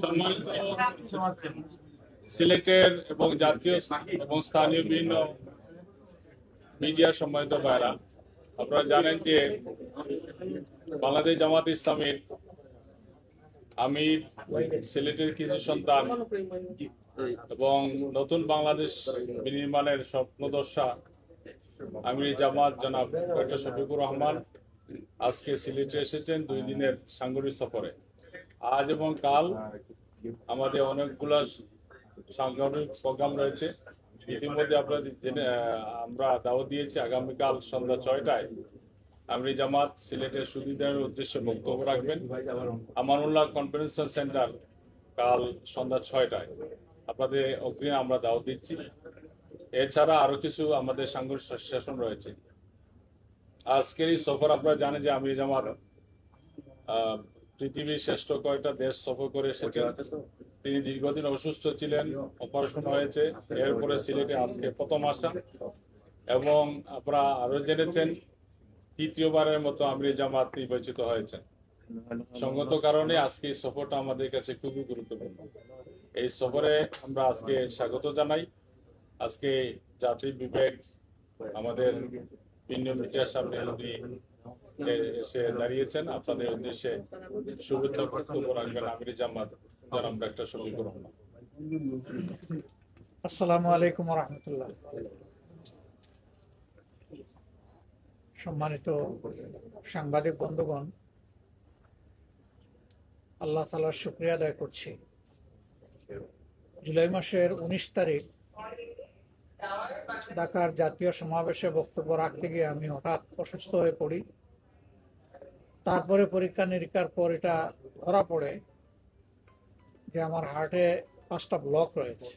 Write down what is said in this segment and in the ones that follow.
সম্মানিত সিলেটের এবং জাতীয় এবং স্থানীয় বিভিন্ন মিডিয়া সম্মানিত ভাইরা আপনারা জানেন যে বাংলাদেশ জামাত ইসলামীর আমি সিলেটের কিছু সন্তান এবং নতুন বাংলাদেশ বিনির্মাণের স্বপ্নদর্শা আমি জামাত জনাব ডক্টর শফিকুর রহমান আজকে সিলেটে এসেছেন দুই দিনের সাংগঠনিক সফরে। আজ এবং কাল আমাদের অনেকগুলো সাংগঠনিক প্রোগ্রাম রয়েছে। ইতিমধ্যে আপনারা জেনে আমরা দাওয়াত দিয়েছি আগামীকাল সন্ধ্যা ছয়টায়। আমরি জামাত সিলেটের সুবিধার উদ্দেশ্যে বক্তব্য রাখবেন। আমানুল্লাহ কনফারেন্স সেন্টার কাল সন্ধ্যা ছয়টায়। আপনাদের অগ্রিম আমরা দাওয়াত দিচ্ছি। এছাড়া আরও কিছু আমাদের সাংগঠনিক সেশন রয়েছে। আজকের এই সফর আপনারা জানেন যে আমি জামাত পৃথিবীর শ্রেষ্ঠ কয়েকটা দেশ সফর করে এসেছেন? তিনি দীর্ঘদিন অসুস্থ ছিলেন অপারেশন হয়েছে এরপরে সিলেটে আজকে প্রথম আসা। এবং আপনারা আরও জেনেছেন তৃতীয়বারের মতো আমি জামাত নির্বাচিত হয়েছেন। সঙ্গত কারণে আজকে এই সফরটা আমাদের কাছে খুবই গুরুত্বপূর্ণ। এই সফরে আমরা আজকে স্বাগত জানাই। আজকে জাতির বিবেক আমাদের ভিন্ন মিডিয়ার সামনে উনি এসে দাঁড়িয়েছেন, আপনাদের উদ্দেশ্যে শুভেচ্ছা, বক্তব্য রাখবেন আমির ডাক্তার রহমান। আসসালামু আলাইকুম রহমতুল্লাহ সম্মানিত সাংবাদিক বন্ধুগণ, আল্লাহ তালার শুক্রিয়া আদায় করছি। জুলাই মাসের উনিশ তারিখ, ঢাকার জাতীয় সমাবেশে বক্তব্য রাখতে গিয়ে আমি হঠাৎ অসুস্থ হয়ে পড়ি। তারপরে পরীক্ষা নিরীক্ষার পর এটা ধরা পড়ে যে আমার হার্টে পাঁচটা ব্লক রয়েছে।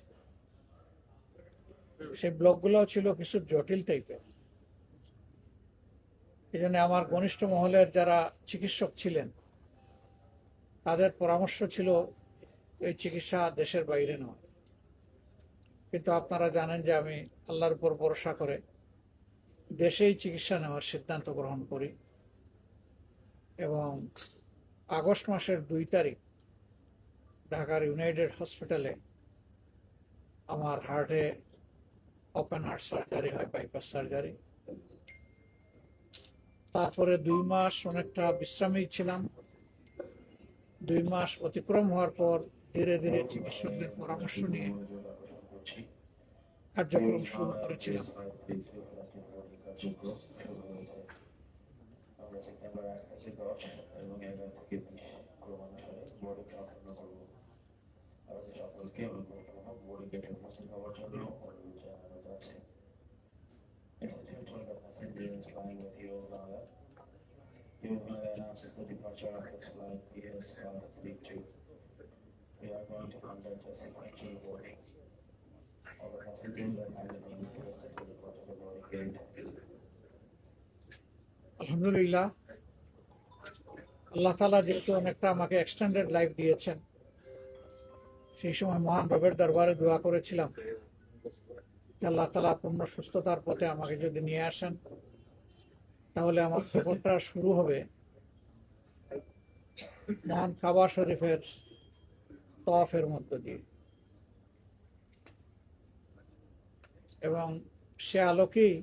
সেই ব্লকগুলো ছিল কিছু জটিল টাইপের এই জন্য আমার ঘনিষ্ঠ মহলের যারা চিকিৎসক ছিলেন, তাদের পরামর্শ ছিল এই চিকিৎসা দেশের বাইরে নয়। কিন্তু আপনারা জানেন যে আমি আল্লাহর উপর ভরসা করে দেশেই চিকিৎসা নেওয়ার সিদ্ধান্ত গ্রহণ করি। এবং আগস্ট মাসের দুই তারিখ ঢাকার ইউনাইটেড হসপিটালে আমার হার্টে ওপেন হার্ট সার্জারি হয় বাইপাস সার্জারি তারপরে দুই মাস অনেকটা বিশ্রামী ছিলাম। দুই মাস অতিক্রম হওয়ার পর ধীরে ধীরে চিকিৎসকদের পরামর্শ নিয়ে কার্যক্রম শুরু করেছিলাম। You announces the departure of the flight is uh, B2. We are going to conduct a sequential boarding. All passengers are now being to the port of the boarding gate. আলহামদুলিল্লাহ আল্লাহ তালা যেহেতু অনেকটা আমাকে এক্সটেন্ডেড লাইফ দিয়েছেন, সেই সময় মহান রবের দরবারে দোয়া করেছিলাম আল্লাহ তালা পূর্ণ সুস্থতার পথে আমাকে যদি নিয়ে আসেন, তাহলে আমার সফরটা শুরু হবে মহান কাবা শরীফের তফের মধ্য দিয়ে। এবং সে আলোকেই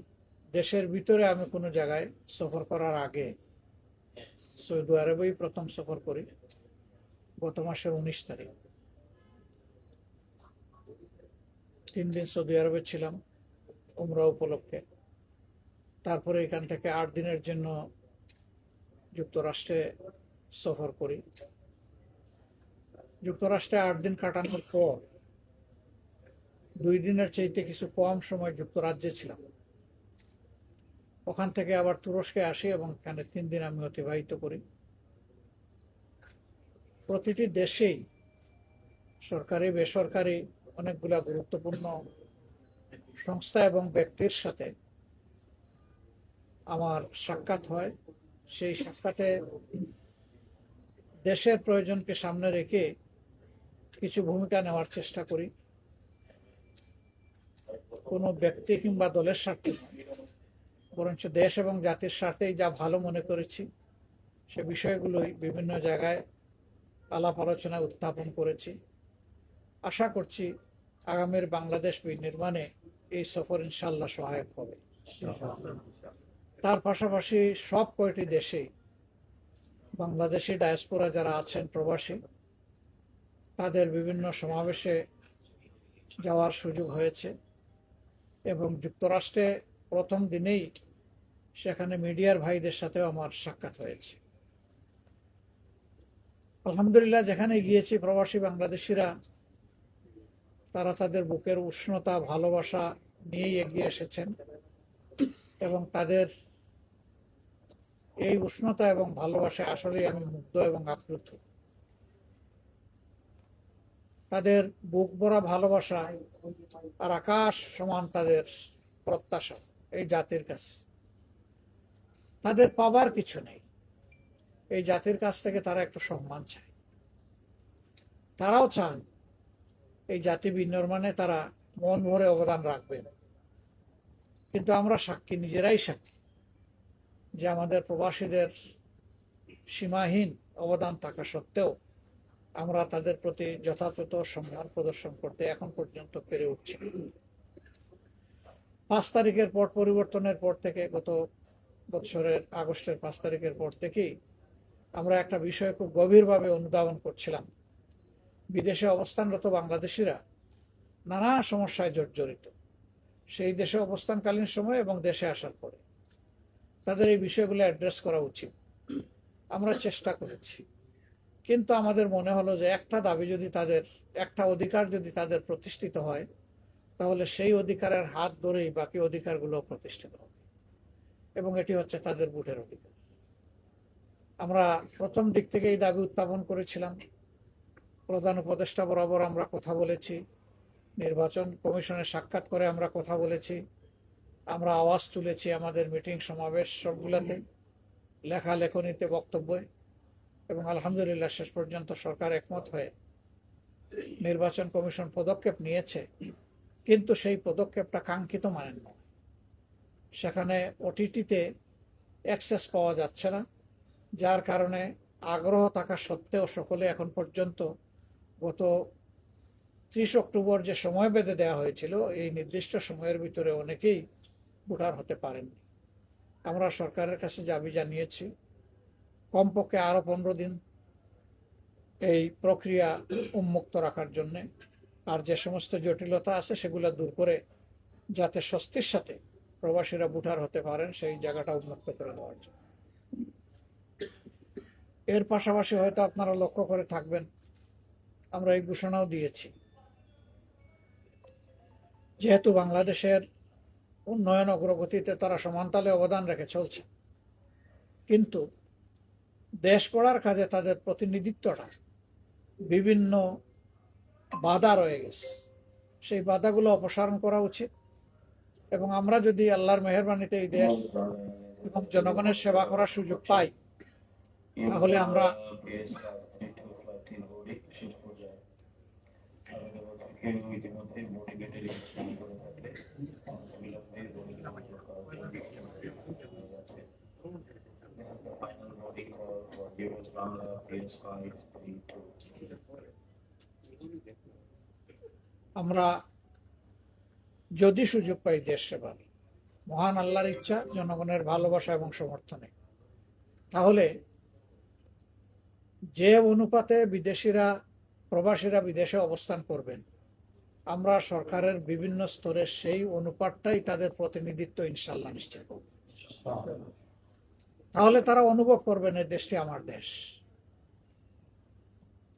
দেশের ভিতরে আমি কোনো জায়গায় সফর করার আগে সৌদি আরবেই প্রথম সফর করি, গত মাসের উনিশ তারিখ। তিন দিন সৌদি আরবে ছিলাম, উমরা উপলক্ষে। তারপরে এখান থেকে আট দিনের জন্য যুক্তরাষ্ট্রে সফর করি। যুক্তরাষ্ট্রে আট দিন কাটানোর পর দুই দিনের চাইতে কিছু কম সময় যুক্তরাজ্যে ছিলাম। ওখান থেকে আবার তুরস্কে আসি এবং এখানে তিন দিন আমি অতিবাহিত করি। প্রতিটি দেশেই সরকারি, বেসরকারি অনেকগুলা গুরুত্বপূর্ণ সংস্থা এবং ব্যক্তির সাথে আমার সাক্ষাৎ হয়। সেই সাক্ষাতে দেশের প্রয়োজনকে সামনে রেখে কিছু ভূমিকা নেওয়ার চেষ্টা করি। কোনো ব্যক্তি কিংবা দলের স্বার্থে বরঞ্চ দেশ এবং জাতির স্বার্থেই যা ভালো মনে করেছি, সে বিষয়গুলোই বিভিন্ন জায়গায় আলাপ আলোচনায় উত্থাপন করেছি। আশা করছি আগামীর বাংলাদেশ বিনির্মাণে এই সফর ইনশাল্লাহ সহায়ক হবে। তার পাশাপাশি সব কয়টি দেশে বাংলাদেশি ডায়াসপোরা যারা আছেন প্রবাসী, তাদের বিভিন্ন সমাবেশে যাওয়ার সুযোগ হয়েছে এবং যুক্তরাষ্ট্রে প্রথম দিনেই সেখানে মিডিয়ার ভাইদের সাথেও আমার সাক্ষাৎ হয়েছে। আলহামদুলিল্লাহ, যেখানে গিয়েছি প্রবাসী বাংলাদেশিরা, তারা তাদের বুকের উষ্ণতা, ভালোবাসা নিয়েই এগিয়ে এসেছেন এবং তাদের এই উষ্ণতা এবং ভালোবাসায় আসলেই আমি মুগ্ধ এবং আপ্লুত। তাদের বুক ভরা ভালোবাসা আর আকাশ সমান তাদের প্রত্যাশা, এই জাতির কাছে। তাদের পাবার কিছু নেই। এই জাতির কাছ থেকে তারা একটু সম্মান চায়। তারাও চান এই জাতি বিনির্মাণে তারা মন ভরে অবদান রাখবেন কিন্তু আমরা সাক্ষী, নিজেরাই সাক্ষী যে আমাদের প্রবাসীদের সীমাহীন অবদান থাকা সত্ত্বেও আমরা তাদের প্রতি যথাযথ সম্মান প্রদর্শন করতে এখন পর্যন্ত পেরে উঠছি। পাঁচ তারিখের পর, পরিবর্তনের পর থেকে গত বছরের আগস্টের পাঁচ তারিখের পর থেকেই আমরা একটা বিষয় খুব গভীরভাবে অনুধাবন করছিলাম। বিদেশে অবস্থানরত বাংলাদেশিরা নানা সমস্যায় জর্জরিত। সেই দেশে অবস্থানকালীন সময় এবং দেশে আসার পরে। তাদের এই বিষয়গুলো অ্যাড্রেস করা উচিত। আমরা চেষ্টা করেছি। কিন্তু আমাদের মনে হলো যে একটা দাবি যদি তাদের, একটা অধিকার যদি তাদের প্রতিষ্ঠিত হয়, তাহলে সেই অধিকারের হাত ধরেই বাকি অধিকারগুলো প্রতিষ্ঠিত হবে। এবং এটি হচ্ছে তাদের বুটের অধিকার। আমরা প্রথম দিক থেকে এই দাবি উত্থাপন করেছিলাম। প্রধান উপদেষ্টা বরাবর আমরা কথা বলেছি। নির্বাচন কমিশনের সাক্ষাৎ করে আমরা কথা বলেছি। আমরা আওয়াজ তুলেছি আমাদের মিটিং সমাবেশ সবগুলাতে, লেখা লেখনীতে বক্তব্যে এবং আলহামদুলিল্লাহ শেষ পর্যন্ত সরকার একমত হয়ে নির্বাচন কমিশন পদক্ষেপ নিয়েছে। কিন্তু সেই পদক্ষেপটা কাঙ্ক্ষিত মানেন নয়। সেখানে ওটিটিতে অ্যাক্সেস পাওয়া যাচ্ছে না, যার কারণে আগ্রহ থাকা সত্ত্বেও সকলে এখন পর্যন্ত গত ত্রিশ অক্টোবর যে সময় বেঁধে দেওয়া হয়েছিল, এই নির্দিষ্ট সময়ের ভিতরে অনেকেই ভোটার হতে পারেননি। আমরা সরকারের কাছে দাবি জানিয়েছি, কমপক্ষে আরও পনেরো দিন এই প্রক্রিয়া উন্মুক্ত রাখার জন্যে। আর যে সমস্ত জটিলতা আছে সেগুলো দূর করে যাতে স্বস্তির সাথে প্রবাসীরা ভোটার হতে পারেন, সেই জায়গাটা উন্মুক্ত করে দেওয়ার জন্য। এর পাশাপাশি হয়তো আপনারা লক্ষ্য করে থাকবেন, আমরা এই ঘোষণাও দিয়েছি। যেহেতু বাংলাদেশের উন্নয়ন অগ্রগতিতে তারা সমান্তালে অবদান রেখে চলছে, কিন্তু দেশ গড়ার কাজে তাদের প্রতিনিধিত্বটা বিভিন্ন বাধা রয়ে গেছে। সেই বাধাগুলো অপসারণ করা উচিত। এবং আমরা যদি আল্লাহর মেহরবানিতে এই দেশ এবং জনগণের সেবা করার সুযোগ পাই, তাহলে আমরা ইতিমধ্যে মোটিভেটেড করে থাকলে বিলম্বে voting যাচ্ছে This is the final voting call for Heroes Bangla PS5 3 আমরা যদি সুযোগ পাই দেশ সেবার। মহান আল্লাহর ইচ্ছা, জনগণের ভালোবাসা এবং সমর্থনে। তাহলে যে অনুপাতে বিদেশিরা, প্রবাসীরা বিদেশে অবস্থান করবেন, আমরা সরকারের বিভিন্ন স্তরে সেই অনুপাতটাই তাদের প্রতিনিধিত্ব ইনশাল্লাহ নিশ্চিত করব। তাহলে তারা অনুভব করবেন, এই দেশটি আমার দেশ।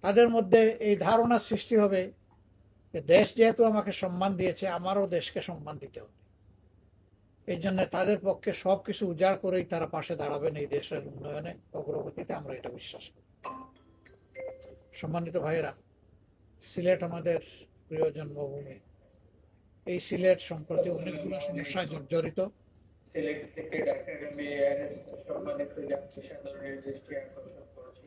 তাদের মধ্যে এই ধারণা সৃষ্টি হবে দেশ যেহেতু আমাকে সম্মান দিয়েছে আমারও দেশকে সম্মান দিতে হবে। এই জন্য তাদের পক্ষে সবকিছু উজাড় করেই তারা পাশে দাঁড়াবেন এই দেশের উন্নয়নে অগ্রগতিতে আমরা এটা বিশ্বাস করি। সম্মানিত ভাইয়েরা সিলেট আমাদের প্রিয় জন্মভূমি। এই সিলেট সম্প্রতি অনেকগুলো সমস্যায় জর্জরিত। সিলেক্ট থেকে ডাক্তার সম্মানিত দৃষ্টি আকর্ষণ করছি।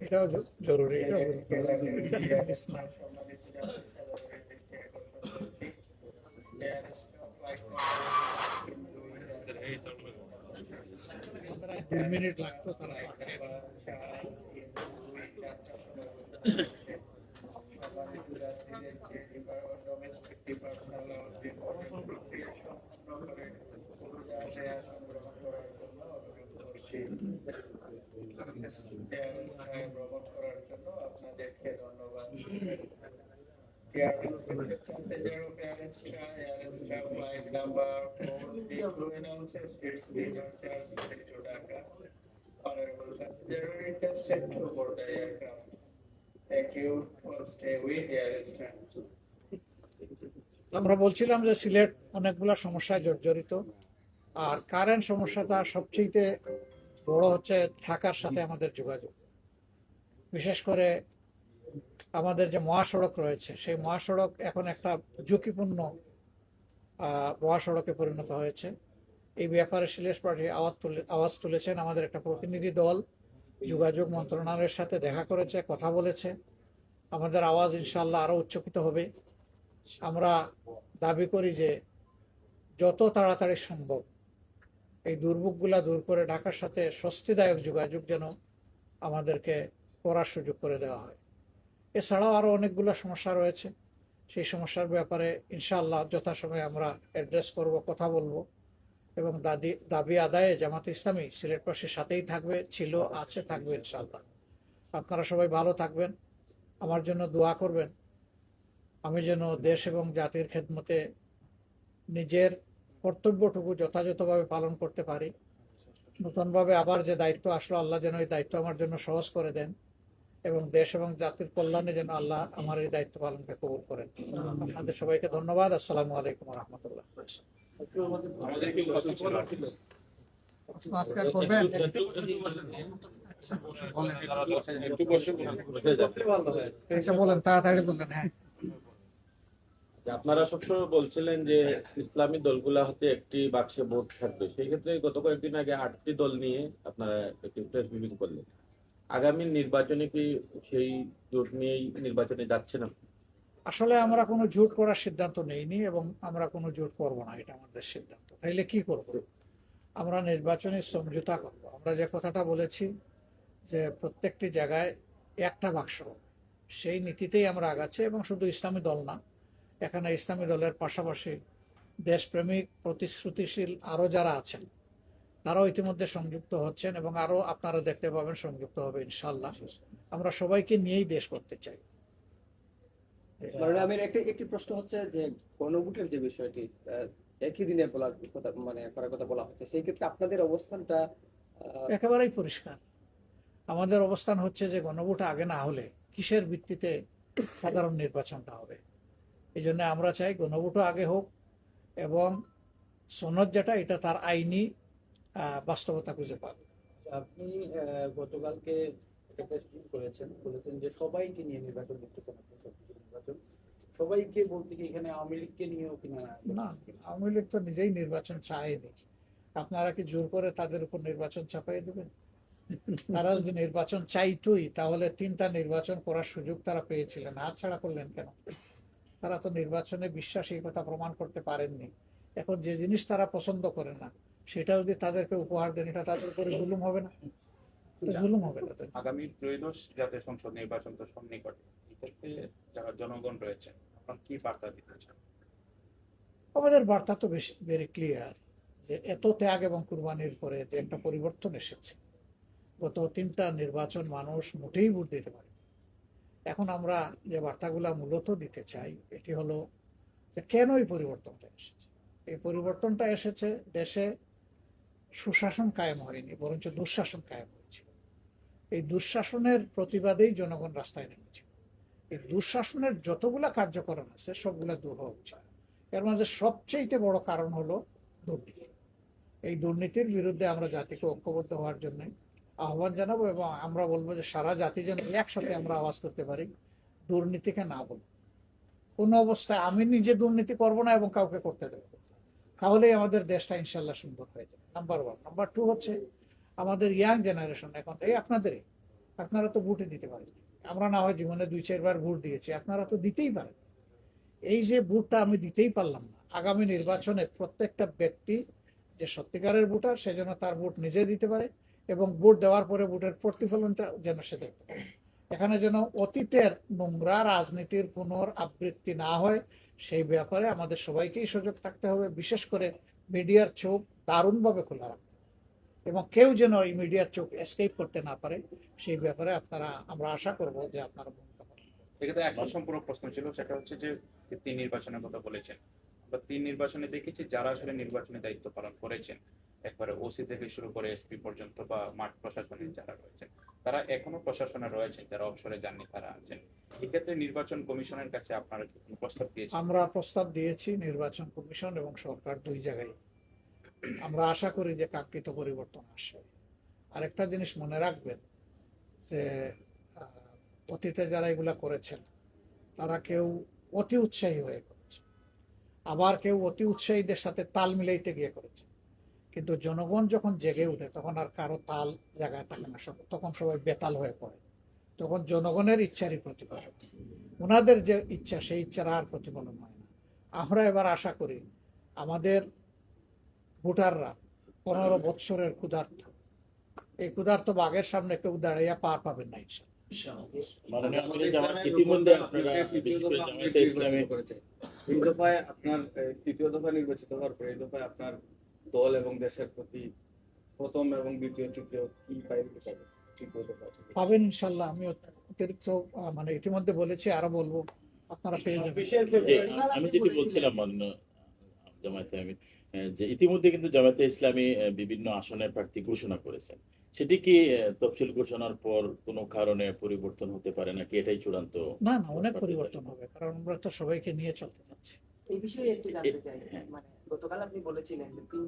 এটাও জরুরি এটাও গুরুত্বপূর্ণ এটা থেকে miss না হয়। সম্মানিত জাতীয় সাধারণের দৃষ্টি আকর্ষণ করছি ভ্রমণ করার জন্য আপনাদেরকে ধন্যবাদ আমরা বলছিলাম যে সিলেট অনেকগুলা সমস্যায় জর্জরিত, আর কারেন্ট সমস্যাটা সবচেয়ে বড় হচ্ছে থাকার সাথে আমাদের যোগাযোগ। বিশেষ করে আমাদের যে মহাসড়ক রয়েছে, সেই মহাসড়ক এখন একটা ঝুঁকিপূর্ণ মহাসড়কে পরিণত হয়েছে। এই ব্যাপারে সিলেট পার্টি আওয়াজ তুলে, আওয়াজ তুলেছেন আমাদের একটা প্রতিনিধি দল। যোগাযোগ মন্ত্রণালয়ের সাথে দেখা করেছে, কথা বলেছে। আমাদের আওয়াজ ইনশাল্লাহ আরও উচ্চকিত হবে। আমরা দাবি করি যে যত তাড়াতাড়ি সম্ভব এই দুর্ভোগগুলা দূর করে ঢাকার সাথে স্বস্তিদায়ক যোগাযোগ যেন আমাদেরকে করার সুযোগ করে দেওয়া হয়। এছাড়াও আরও অনেকগুলো সমস্যা রয়েছে। সেই সমস্যার ব্যাপারে ইনশাআল্লাহ যথাসময়ে আমরা অ্যাড্রেস করব, কথা বলব এবং দাদি, দাবি আদায়ে জামাত ইসলামী সিলেটবাসীর সাথেই থাকবে, ছিল, আছে, থাকবে ইনশাআল্লাহ। আপনারা সবাই ভালো থাকবেন, আমার জন্য দোয়া করবেন। আমি যেন দেশ এবং জাতির খেদমতে নিজের কর্তব্যটুকু যথাযথভাবে পালন করতে পারি। নতুনভাবে আবার যে দায়িত্ব আসলো, আল্লাহ যেন এই দায়িত্ব আমার জন্য সহজ করে দেন। এবং দেশ এবং জাতির কল্যাণে যেন আল্লাহ আমার এই দায়িত্ব পালনকে কবুল করেন। আপনাদের সবাইকে ধন্যবাদ। আসসালামু আলাইকুম রহমতুল্লাহ? করবেন? আচ্ছা, আচ্ছা বলেন তাড়াতাড়ি বললেন হ্যাঁ। আপনারা সবসময় বলছিলেন যে ইসলামী দলগুলা হতে একটি বাক্সে ভোট থাকবে। সেই ক্ষেত্রে গত কয়েকদিন আগে আটটি দল নিয়ে আপনারা একটি প্রেস ব্রিফিং করলেন। আগামী নির্বাচনে কি সেই জোট নিয়েই নির্বাচনে যাচ্ছেন আপনি? আসলে আমরা কোনো জোট করার সিদ্ধান্ত নেইনি এবং আমরা কোনো জোট করব না, এটা আমাদের সিদ্ধান্ত। তাইলে কি করব? আমরা নির্বাচনী সমঝোতা করব। আমরা যে কথাটা বলেছি যে প্রত্যেকটি জায়গায় একটা বাক্স, সেই নীতিতেই আমরা আগাচ্ছি এবং শুধু ইসলামী দল না, এখানে ইসলামী দলের পাশাপাশি দেশপ্রেমিক, প্রতিশ্রুতিশীল আরও যারা আছেন তারাও ইতিমধ্যে সংযুক্ত হচ্ছেন এবং আরও আপনারা দেখতে পাবেন সংযুক্ত হবে ইনশাল্লাহ আমরা সবাইকে নিয়েই দেশ করতে চাই। আমি একটি একটি প্রশ্ন হচ্ছে যে গণভোটের যে বিষয়টি একই দিনে বলার কথা মানে করার কথা বলা হচ্ছে সেই ক্ষেত্রে আপনাদের অবস্থানটা একেবারেই পরিষ্কার। আমাদের অবস্থান হচ্ছে যে গণভোট আগে না হলে কিসের ভিত্তিতে সাধারণ নির্বাচনটা হবে? এই জন্য আমরা চাই গণভোটও আগে হোক এবং সনদ যেটা এটা তার আইনি বাস্তবতা খুঁজে পাবে। আপনি গতকালকে একটা প্রেস করেছেন বলেছেন যে সবাইকে নিয়ে নির্বাচন চান নির্বাচন। সবাইকে বলতে কি এখানে আওয়ামী লীগকে নিয়েও কিনা না? আওয়ামী লীগ তো নিজেই নির্বাচন চায়নি। আপনারা কি জোর করে তাদের উপর নির্বাচন চাপাই দেবেন? তারা যদি নির্বাচন চাইতোই তাহলে তিনটা নির্বাচন করার সুযোগ তারা পেয়েছিলেন। হাত ছাড়া করলেন কেন? তারা তো নির্বাচনে বিশ্বাস এই কথা প্রমাণ করতে পারেননি। এখন যে জিনিস তারা পছন্দ করে না সেটা যদি তাদেরকে উপহার দেন এটা তাদের উপরে জুলুম হবে না। জুলুম হবে তাদের। আগামী ত্রয়োদশ জাতীয় সংসদ নির্বাচন তো সন্নিকটে। এক্ষেত্রে যারা জনগণ রয়েছেন আপনার কি বার্তা দিতে চান? আমাদের বার্তা তো বেশি ভেরি ক্লিয়ার যে এত ত্যাগ এবং কুরবানির পরে যে একটা পরিবর্তন এসেছে। গত তিনটা নির্বাচন মানুষ মোটেই ভোট দিতে পারে এখন আমরা যে বার্তাগুলা মূলত দিতে চাই এটি হলো যে কেন এই পরিবর্তনটা এসেছে? এই পরিবর্তনটা এসেছে দেশে সুশাসন কায়েম হয়নি, বরঞ্চ দুঃশাসন কায়েম হয়েছে এই দুঃশাসনের প্রতিবাদেই জনগণ রাস্তায় নেমেছে এই দুঃশাসনের যতগুলা কার্যকরণ আছে, সবগুলা দূর হচ্ছে এর মাঝে সবচেয়ে বড় কারণ হলো দুর্নীতি। এই দুর্নীতির বিরুদ্ধে আমরা জাতিকে ঐক্যবদ্ধ হওয়ার জন্য আহ্বান জানাব এবং আমরা বলব যে সারা জাতি যেন একসাথে আমরা আওয়াজ করতে পারি, দুর্নীতিকে না বলব কোনো অবস্থায় আমি নিজে দুর্নীতি করব না এবং কাউকে করতে দেবো। তাহলেই আমাদের দেশটা ইনশাল্লাহ সুন্দর হয়ে যাবে। নাম্বার ওয়ান নাম্বার টু হচ্ছে আমাদের ইয়াং জেনারেশন এখন এই আপনাদেরই। আপনারা তো ভোটে দিতে পারেন। আমরা না হয় জীবনে দুই, চারবার ভোট দিয়েছি, আপনারা তো দিতেই পারেন। এই যে ভোটটা আমি দিতেই পারলাম না, আগামী নির্বাচনে প্রত্যেকটা ব্যক্তি যে সত্যিকারের ভোটার, সে যেন তার ভোট নিজে দিতে পারে এবং ভোট দেওয়ার পরে ভোটের প্রতিফলনটা যেন সে দেখতে পারে। এখানে যেন অতীতের নোংরা রাজনীতির পুনর আবৃত্তি না হয় সেই ব্যাপারে আমাদের সবাইকেই সুযোগ থাকতে হবে, বিশেষ করে মিডিয়ার চোখ দারুণভাবে খোলা রাখতে। এবং কেউ যেন এই মিডিয়ার চোখ এসকেপ করতে না পারে, সেই ব্যাপারে আপনারা, আমরা আশা করব যে আপনারা এক্ষেত্রে একটা সম্পূর্ণ প্রশ্ন ছিল, সেটা হচ্ছে যে তিন নির্বাচনের কথা বলেছেন, আমরা তিন নির্বাচনে দেখেছি যারা আসলে নির্বাচনে দায়িত্ব পালন করেছেন একবারে ওসি থেকে শুরু করে এসপি পর্যন্ত বা মাঠ প্রশাসনে যারা রয়েছেন, তারা এখনও প্রশাসনে রয়েছেন, যারা অবসরে যাননি তারা আছেন। এক্ষেত্রে নির্বাচন কমিশনের কাছে আপনারা কি প্রস্তাব দিয়েছেন? আমরা প্রস্তাব দিয়েছি নির্বাচন কমিশন এবং সরকার দুই জায়গায়। আমরা আশা করি যে কাঙ্ক্ষিত পরিবর্তন আসবে। আরেকটা জিনিস মনে রাখবেন যে অতীতে যারা এগুলা করেছেন, তারা কেউ অতি উৎসাহী হয়ে করেছে। আবার কেউ অতি উৎসাহীদের সাথে তাল মিলাইতে গিয়ে করেছে। কিন্তু জনগণ যখন জেগে উঠে তখন আর কারও তাল জায়গায় থাকে না সব তখন সবাই বেতাল হয়ে পড়ে। তখন জনগণের ইচ্ছারই প্রতিফলন। ওনাদের যে ইচ্ছা সেই ইচ্ছার আর প্রতিফলন হয় না। আমরা এবার আশা করি আমাদের ভোটাররা পনেরো বৎসরের ক্ষুধার্থ এই ক্ষুধার্ত বাঘের সামনে কেউ দাঁড়াইয়া পার পাবেন না ইতিমধ্যে আপনারা তৃতীয় দফা নির্বাচিত হওয়ার পরে এই দফায় আপনার দল এবং দেশের প্রতি প্রথম এবং দ্বিতীয় তৃতীয় কি পাবে তৃতীয় পাবেন ইনশাল্লাহ আমি অতিরিক্ত মানে ইতিমধ্যে বলেছি আরও বলব আপনারা পেয়ে যাবেন। আমি যেটি বলছিলাম মাননীয় জামায়াতে আহ, যে ইতিমধ্যে কিন্তু জামায়াতে ইসলামী বিভিন্ন আসনে প্রার্থী ঘোষণা করেছেন। সেটি কি তফসিল ঘোষণার পর কোনো কারণে পরিবর্তন হতে পারে নাকি এটাই চূড়ান্ত? না না অনেক পরিবর্তন হবে কারণ আমরা তো সবাইকে নিয়ে চলতে যাচ্ছি। এই বিষয়ে একটু জানতে চাই হ্যাঁ। মানে গতকাল আপনি বলেছিলেন যে তিন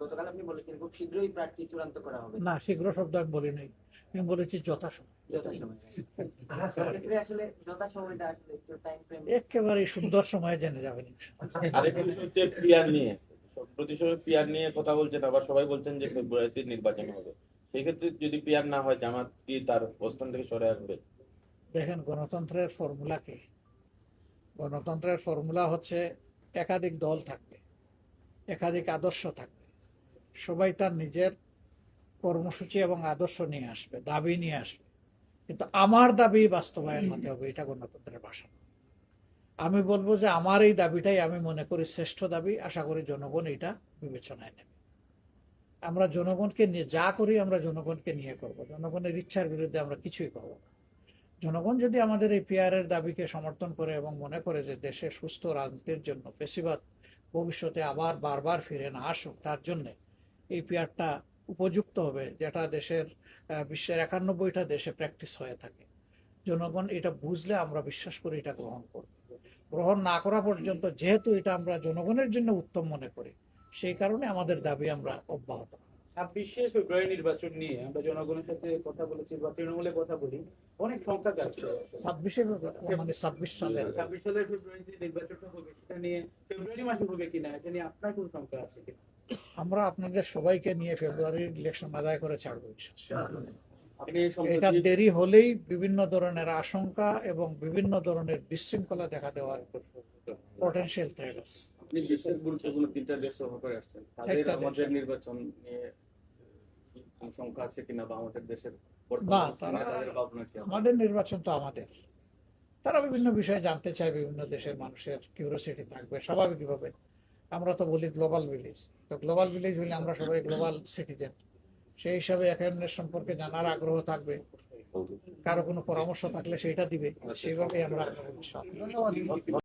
গতকাল আপনি বলেছিলেন খুব শীঘ্রই প্রার্থী চূড়ান্ত করা হবে। না শীঘ্র শব্দ আমি বলি নাই। আমি বলেছি যথাসময়। যথাসময়ে। সেক্ষেত্রে আসলে যথাসময়টা আসলে একটু টাইম ফ্রেম একেবারে সুন্দর সময়ে জেনে যাবেন ইনশাআল্লাহ। বিষয় হচ্ছে পিয়ার নিয়ে। প্রতি সময় পিয়ার নিয়ে কথা বলছেন আবার সবাই বলছেন যে ফেব্রুয়ারিতে নির্বাচন হবে। সেই ক্ষেত্রে যদি পিয়ার না হয় জামাত কি তার অবস্থান থেকে সরে আসবে? দেখেন গণতন্ত্রের ফর্মুলা কি? গণতন্ত্রের ফর্মুলা হচ্ছে একাধিক দল থাকবে। একাধিক আদর্শ থাকবে। সবাই তার নিজের কর্মসূচি এবং আদর্শ নিয়ে আসবে, দাবি নিয়ে আসবে। কিন্তু আমার দাবি বাস্তবায়ন হতে হবে, এটা গণতন্ত্রের ভাষা। আমি বলব যে আমার এই দাবিটাই আমি মনে করি শ্রেষ্ঠ দাবি, আশা করি জনগণ এটা বিবেচনায় নেবে। আমরা জনগণকে নিয়ে যা করি, আমরা জনগণকে নিয়ে করব। জনগণের ইচ্ছার বিরুদ্ধে আমরা কিছুই করব না। জনগণ যদি আমাদের এই পিয়ারের দাবিকে সমর্থন করে এবং মনে করে যে দেশে সুস্থ রাজনীতির জন্য ফেসিবাদ ভবিষ্যতে আবার বারবার ফিরে না আসুক তার জন্যে এই পিয়ারটা উপযুক্ত হবে যেটা দেশের বিশ্বের একানব্বইটা দেশে প্র্যাকটিস হয়ে থাকে। জনগণ এটা বুঝলে আমরা বিশ্বাস করি এটা গ্রহণ করব। গ্রহণ না করা পর্যন্ত যেহেতু এটা আমরা জনগণের জন্য উত্তম মনে করি সেই কারণে আমাদের দাবি আমরা অব্যাহত রাখব। ছাব্বিশে ফেব্রুয়ারি নির্বাচন নিয়ে আমরা জনগণের সাথে কথা বলেছি বা তৃণমূলে কথা বলি অনেক সংখ্যা যাচ্ছে ছাব্বিশে মানে ছাব্বিশ সালের ছাব্বিশ সালের নির্বাচনটা হবে সেটা নিয়ে ফেব্রুয়ারি মাসে হবে কিনা এটা নিয়ে আপনার কোন সংখ্যা আছে কিনা? আমরা আপনাদের সবাইকে নিয়ে ফেব্রুয়ারির ইলেকশন আদায় করে ছাড়বো এটা দেরি হলেই বিভিন্ন ধরনের আশঙ্কা এবং বিভিন্ন ধরনের বিশৃঙ্খলা দেখা দেওয়ার পটেনশিয়াল থ্রেট আছে। বিশ্বের গুরুত্বপূর্ণ তিনটা দেশ সফর করে আসছেন। তাদের আমাদের নির্বাচন নিয়ে সংখ্যা আছে কিনা বা আমাদের দেশের আমাদের নির্বাচন তো আমাদের। তারা বিভিন্ন বিষয়ে জানতে চায় বিভিন্ন দেশের মানুষের কিউরিয়াসিটি থাকবে স্বাভাবিকভাবে আমরা তো বলি গ্লোবাল ভিলেজ তো গ্লোবাল ভিলেজ হলে আমরা সবাই গ্লোবাল সিটিজেন সেই হিসাবে একে অন্যের সম্পর্কে জানার আগ্রহ থাকবে। কারও কোনো পরামর্শ থাকলে সেটা দিবে। সেইভাবে আমরা ধন্যবাদ।